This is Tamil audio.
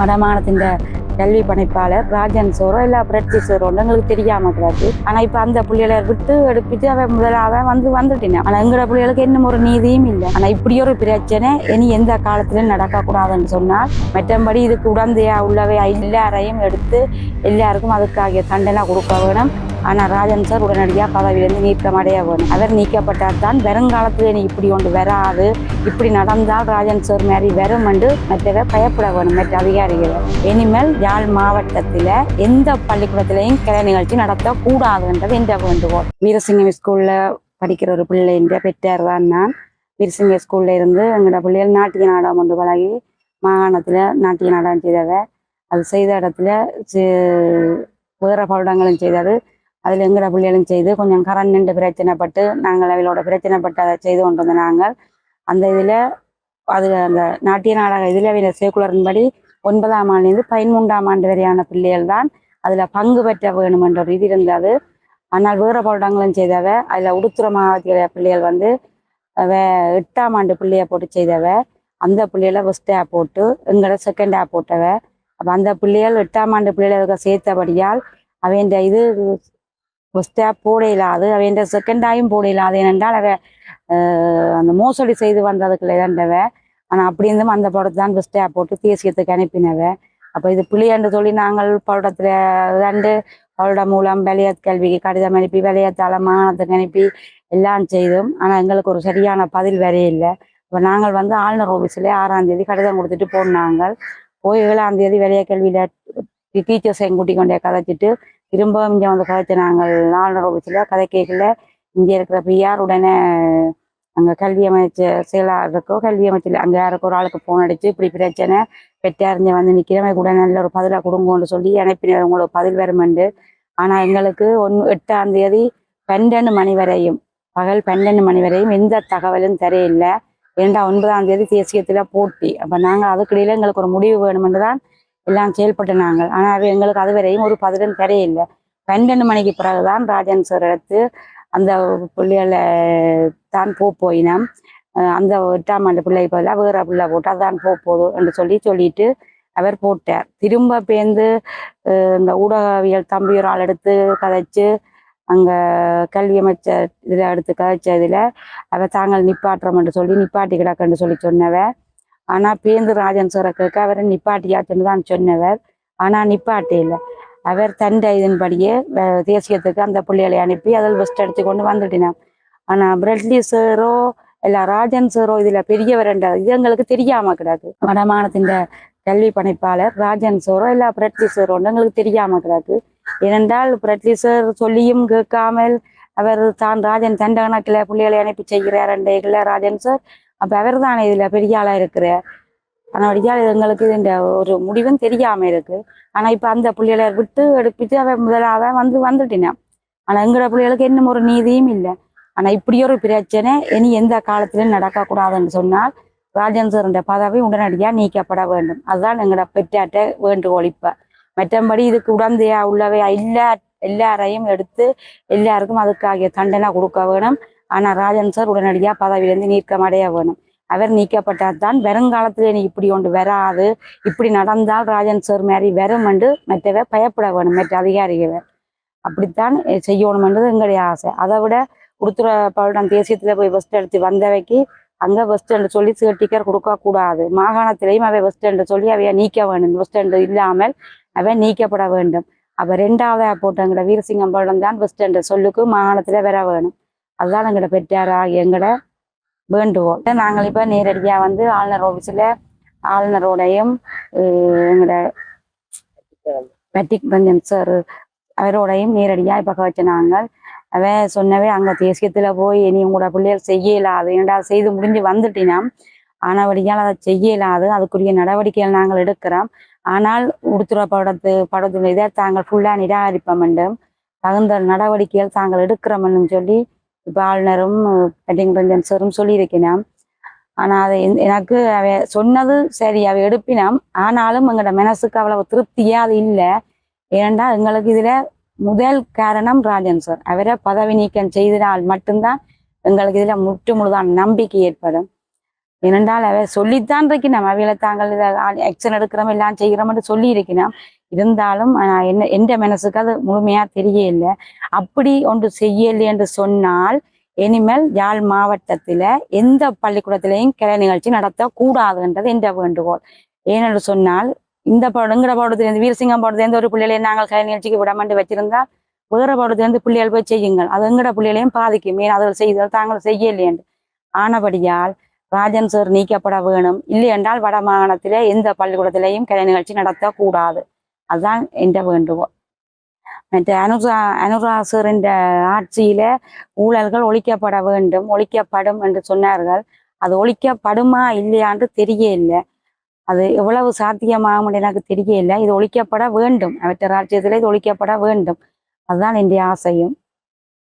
வடமானத்தின் கல்வி பணிப்பாளர் ராஜன் சோரோ இல்லை புரட்சி சோரோ எங்களுக்கு தெரியாம கூடாது ஆனா இப்ப அந்த பிள்ளைகளை விட்டு எடுப்பிட்டு அவன் முதலாக வந்து வந்துட்டினான். ஆனா எங்களோட பிள்ளைகளுக்கு இன்னும் ஒரு நீதியும் இல்லை. ஆனா இப்படி ஒரு பிரச்சனை இனி எந்த காலத்திலும் நடக்கக்கூடாதுன்னு சொன்னால் மற்றபடி இதுக்கு உடந்தையா உள்ளவை எல்லாரையும் எடுத்து எல்லாருக்கும் அதுக்காகிய தண்டனை கொடுக்க வேணும். ஆனால் ராஜன் சார் உடனடியாக பதவியிலிருந்து நீக்கம் அடைய வேணும் அவர் நீக்கப்பட்டால் தான் வருங்காலத்தில் நீ இப்படி ஒன்று வராது. இப்படி நடந்தால் ராஜன் சார் மாதிரி வரும் என்று மற்றவை பயப்பட வேணும் மற்ற அதிகாரிகள். இனிமேல் யாழ் மாவட்டத்தில் எந்த பள்ளிக்கூடத்திலையும் கலை நிகழ்ச்சி நடத்தக்கூடாதுன்றது என்ற வேண்டுகோள் வீரசிங்கம் ஸ்கூலில் படிக்கிற ஒரு பிள்ளைன்ற பெற்றார் தான் நான். வீரசிங்க ஸ்கூலில் இருந்து எங்களோட பிள்ளைகள் நாட்டிய நாடகம் ஒன்று பழகி மாகாணத்தில் நாட்டிய நாடகம் செய்தவ அது செய்த இடத்துல வேறு வேற செய்தார். அதில் எங்களோட பிள்ளைகளும் செய்து கொஞ்சம் கரண் நின்று பிரச்சனைப்பட்டு நாங்கள் அவளோட பிரச்சனைப்பட்டு அதை செய்து கொண்டு வந்த நாங்கள். அந்த இதில் அது அந்த நாட்டிய நாடக இதில் அவையில சேக்குலரின்படி ஒன்பதாம் ஆண்டுலேருந்து பதிமூன்றாம் ஆண்டு வரையான பிள்ளைகள் தான் அதில் பங்கு பெற்ற வேணும் என்ற ஒரு இது இருந்தது. ஆனால் வேறு பருடங்களும் செய்தவ அதில் உடுத்துற மாவட்ட பிள்ளைகள் வந்து அவ எட்டாம் ஆண்டு பிள்ளைய போட்டு செய்தவ அந்த பிள்ளைகளை ஃபஸ்ட் ஆப் போட்டு எங்களை செகண்ட் ஆப் போட்டவ. அப்போ அந்த பிள்ளைகள் எட்டாம் ஆண்டு பிள்ளைகளுக்கு சேர்த்தபடியால் அவன் இது ஃபஸ்ட் போடையில போட இல்லாது அவன் செகண்டாயும் போட இல்லாது ஏனென்றால் அவ அந்த மோசடி செய்து வந்ததுக்குள்ள இழந்தவ ஆனால் அப்படி இருந்தும் அந்த படத்தை தான் ஃபஸ்ட் போட்டு தேசியத்துக்கு அனுப்பினவ. அப்போ இது பிள்ளையன்று சொல்லி நாங்கள் படத்தில் ரெண்டு படம் மூலம் விளையாட்டு கல்விக்கு கடிதம் அனுப்பி விளையாட்டு மாகாணத்துக்கு அனுப்பி எல்லாம் செய்தோம். ஆனால் எங்களுக்கு ஒரு சரியான பதில் வரையே இல்லை. இப்போ நாங்கள் வந்து ஆளுநர் ஆஃபீஸில் ஆறாம் தேதி கடிதம் கொடுத்துட்டு போனாங்க. போய் ஏழாம் தேதி விளையாட்டு கல்வியில் டீச்சர்ஸ் எங்கூட்டி கொண்டே கதைச்சிட்டு திரும்பவும் இங்கே வந்து கதைச்சு நாங்கள் ஆளுநர் ஆஃபீஸில் கதை கேட்கல இங்கே இருக்கிற பிஆர் உடனே அங்கே கல்வி அமைச்சர் செயலாளருக்கோ கல்வி அமைச்சர் அங்கே யாருக்கோ ஒரு ஆளுக்கு ஃபோன் அடிச்சு இப்படி பிரச்சனை பெற்றாரிஞ்ச வந்து நிற்கிறவங்க கூட நல்ல ஒரு பதிலாக கொடுங்கன்னு சொல்லி அனுப்பினர். உங்களுக்கு பதில் வருமெண்டு ஆனால் எங்களுக்கு ஒன்று எட்டாம் தேதி பன்னெண்டு மணி வரையும் பகல் பன்னெண்டு மணி வரையும் எந்த தகவலும் தெரியல ஏண்டா ஒன்பதாம் தேதி தேசியத்தில் போட்டி. அப்போ நாங்கள் அதுக்கிடையில எங்களுக்கு ஒரு முடிவு வேணுமென்று தான் எல்லாம் செயல்பட்டு நாங்கள் ஆனால் எங்களுக்கு அது வரையும் ஒரு பதிலும் தெரியல பன்னெண்டு மணிக்கு பிறகுதான் ராஜன் சார் எடுத்து அந்த பிள்ளைகளை தான் போ போயினோம் அந்த எட்டாம் ஆண்டு பிள்ளை பதிலாக வேற பிள்ளை போட்டு அதான் போக போதும் என்று சொல்லி சொல்லிட்டு அவர் போட்டார். திரும்ப பேர்ந்து இந்த ஊடகவியல் தம்பி ஒரு ஆள் எடுத்து கதைச்சு அங்கே கல்வி அமைச்சர் இதில் எடுத்து கதைச்சதில் அவ தாங்கள் நிப்பாட்டுறோம் என்று சொல்லி நிப்பாட்டி கிடக்குன்னு சொல்லி சொன்னவ ஆனால் பேந்து ராஜன் சாரை கேட்க அவரை நிப்பாட்டியாச்சுன்னு தான் சொன்னவர். ஆனால் நிப்பாட்டி இல்லை அவர் தண்டை இதன்படியே தேசியத்துக்கு அந்த பிள்ளைகளை அனுப்பி அதில் பெஸ்ட் அடித்து கொண்டு வந்துட்டினார். ஆனால் பிரெட்லி சாரோ இல்லை ராஜன் சாரோ இதில் பெரியவர்ன்ற இது எங்களுக்கு தெரியாம கிடக்கு. வடமானத்தின் கல்வி பணிப்பாளர் ராஜன் சாரோ இல்லை பிரெட்லி சாரோன்னு எங்களுக்கு தெரியாம கிடக்கு. ஏனென்றால் பிரெட்லி சார் சொல்லியும் கேட்காமல் அவர் தான் ராஜன் தண்டை கணக்கில் பிள்ளைகளை அனுப்பி செய்கிறார் என்ற ராஜன் சார் அப்போ அவர் தானே இதில் பெரிய ஆளாக இருக்கிறார் ஆனால் எங்களுக்கு இந்த ஒரு முடிவும் தெரியாம இருக்கு. ஆனா இப்ப அந்த பிள்ளைகளை விட்டு எடுப்பிட்டு அவன் முதலாக வந்து வந்துட்டினான் ஆனா எங்களோட பிள்ளைகளுக்கு இன்னும் ஒரு நீதியும் இல்லை. ஆனா இப்படி ஒரு பிரச்சனை இனி எந்த காலத்திலும் நடக்கக்கூடாதுன்னு சொன்னால் ராஜேந்திரன்ற பதவி உடனடியாக நீக்கப்பட வேண்டும். அதுதான் எங்களோட பெற்றாட்ட வேண்டுகோள் இப்ப. மற்றபடி இதுக்கு உடந்தையா உள்ளவை எல்லா எல்லாரையும் எடுத்து எல்லாருக்கும் அதுக்காகிய தண்டனை கொடுக்க வேணும். ஆனால் ராஜன் சார் உடனடியாக பதவியிலேருந்து நீக்கம் அடைய வேணும் அவர் நீக்கப்பட்டால் தான் வருங்காலத்தில் எனக்கு இப்படி ஒன்று வராது. இப்படி நடந்தால் ராஜன் சார் மாதிரி வரும் என்று மற்றவை பயப்பட வேணும் மற்ற அதிகாரிகள். அப்படித்தான் செய்யணுமென்றது எங்களுடைய ஆசை. அதை விட உடுத்துற பல்டம் தேசியத்தில் போய் பஸ் எடுத்து வந்தவைக்கு அங்கே பஸ் ஸ்டாண்டு சொல்லி டிக்கெட் கொடுக்கக்கூடாது. மாகாணத்திலையும் அவை பஸ் ஸ்டாண்டு சொல்லி அவைய நீக்க வேண்டும் பஸ் ஸ்டாண்டு இல்லாமல் அவை நீக்கப்பட வேண்டும். அப்போ ரெண்டாவதாக போட்டவங்கள வீரசிங்கம் பல்டம் தான் பஸ் ஸ்டாண்டு சொல்லுக்கு மாகாணத்தில் வர வேணும். அதுதான் எங்களோட பெற்றாரா எங்களோட வேண்டுவோம். நாங்கள் இப்போ நேரடியாக வந்து ஆளுநர் ஆஃபீஸில் ஆளுநரோடையும் எங்களோட பெட்டிக் பஞ்சன் சார் அவரோடையும் நேரடியாக இப்போ கவச்ச நாங்கள். அவன் சொன்னவே அங்கே தேசியத்தில் போய் இனி உங்களோட பிள்ளைகள் செய்ய இயலாது ஏன்டா செய்து முடிஞ்சு வந்துட்டினா ஆனால் வழியால் அதை செய்யலாது அதுக்குரிய நடவடிக்கைகள் நாங்கள் எடுக்கிறோம். ஆனால் உடுத்துற படத்து படத்துல இதை தாங்கள் ஃபுல்லாக நிராகரிப்போம் என்றும் தகுந்த நடவடிக்கைகள் தாங்கள் எடுக்கிறோம்னு சொல்லி இப்போ ஆளுநரும் பெட்டிங் ரஞ்சன் சாரும் ஆனால் அதை எனக்கு அவ சொன்னது சரி அவ எடுப்பினாம். ஆனாலும் எங்களோட மனசுக்கு அவ்வளவு திருப்தியாக அது இல்லை. ஏனென்றால் எங்களுக்கு இதில் முதல் காரணம் ராஜன் சார். அவரை பதவி நீக்கம் செய்தால் மட்டும்தான் எங்களுக்கு இதில் முற்று முழுதான் நம்பிக்கை ஏற்படும். ஏனென்றால் அவர் சொல்லித்தான் இருக்கணும் அவையில தாங்கள் இதை ஆக்ஷன் எடுக்கிறோம் எல்லாம் செய்கிறோம்னு சொல்லி இருக்கணும் இருந்தாலும் என்ன எந்த மனசுக்கு அது முழுமையா தெரியல அப்படி ஒன்று செய்யலை என்று சொன்னால் இனிமேல் யாழ் மாவட்டத்துல எந்த பள்ளிக்கூடத்திலையும் கலை நிகழ்ச்சி நடத்தக்கூடாதுன்றது என்ற வேண்டுகோள். ஏனென்று சொன்னால் இந்த படங்கிற படத்துலேருந்து வீரசிங்கம் படத்துலேருந்து ஒரு பிள்ளைகளை நாங்கள் கலை நிகழ்ச்சிக்கு விடமாண்டு வச்சிருந்தால் வேற படத்துலேருந்து பிள்ளைகள் போய் செய்யுங்கள். அது எங்கட பிள்ளைகளையும் பாதிக்கும். ஏன்? அதை செய்தால் தாங்கள் செய்யலையேண்டு ஆனபடியால் ராஜன் சார் நீக்கப்பட வேணும். இல்லை என்றால் வட மாகாணத்திலே எந்த பள்ளிக்கூடத்திலையும் கலை நிகழ்ச்சி நடத்தக்கூடாது. அதுதான் என்ற வேண்டுகோள். மற்ற அனுரா அனுரா சாரின் ஆட்சியில ஊழல்கள் ஒழிக்கப்பட வேண்டும் ஒழிக்கப்படும் என்று சொன்னார்கள். அது ஒழிக்கப்படுமா இல்லையான்னு தெரிய இல்லை. அது எவ்வளவு சாத்தியமாகும் எனக்கு தெரியல இது ஒழிக்கப்பட வேண்டும். அவற்றை ராஜ்யத்தில் இது ஒழிக்கப்பட வேண்டும். அதுதான் என்னுடைய ஆசையும்.